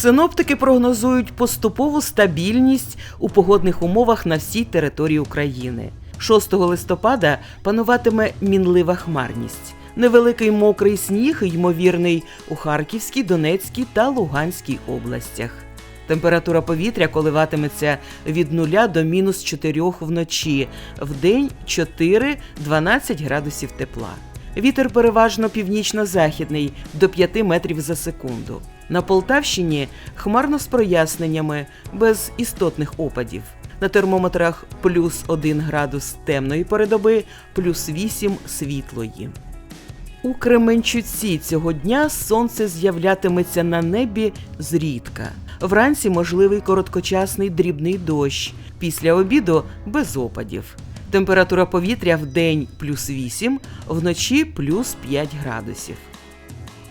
Синоптики прогнозують поступову стабільність у погодних умовах на всій території України. 6 листопада пануватиме мінлива хмарність. Невеликий мокрий сніг, ймовірний у Харківській, Донецькій та Луганській областях. Температура повітря коливатиметься від 0 до мінус 4 вночі, вдень 4-12 градусів тепла. Вітер переважно північно-західний до 5 метрів за секунду. На Полтавщині хмарно з проясненнями, без істотних опадів. На термометрах плюс 1 градус темної передоби, плюс 8 світлої. У Кременчуці цього дня сонце з'являтиметься на небі зрідка. Вранці можливий короткочасний дрібний дощ. Після обіду без опадів. Температура повітря в день плюс 8, вночі плюс 5 градусів.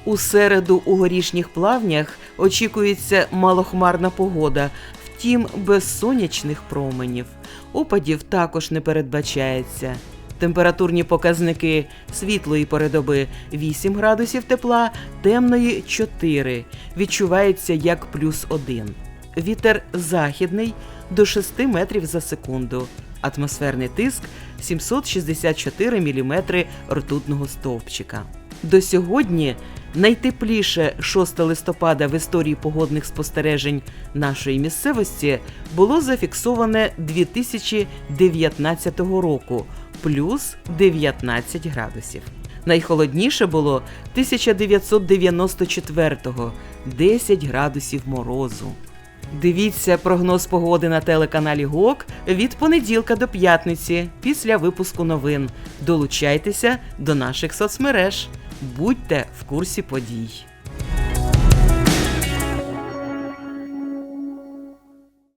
У середу у горішніх плавнях очікується малохмарна погода, втім без сонячних променів. Опадів також не передбачається. Температурні показники світлої передоби 8 градусів тепла, темної 4. Відчувається як плюс 1. Вітер західний до 6 метрів за секунду. Атмосферний тиск 764 мм ртутного стовпчика. До сьогодні найтепліше 6 листопада в історії погодних спостережень нашої місцевості було зафіксоване 2019 року плюс 19 градусів. Найхолодніше було 1994-го 10 градусів морозу. Дивіться прогноз погоди на телеканалі ГОК від понеділка до п'ятниці після випуску новин. Долучайтеся до наших соцмереж. Будьте в курсі подій.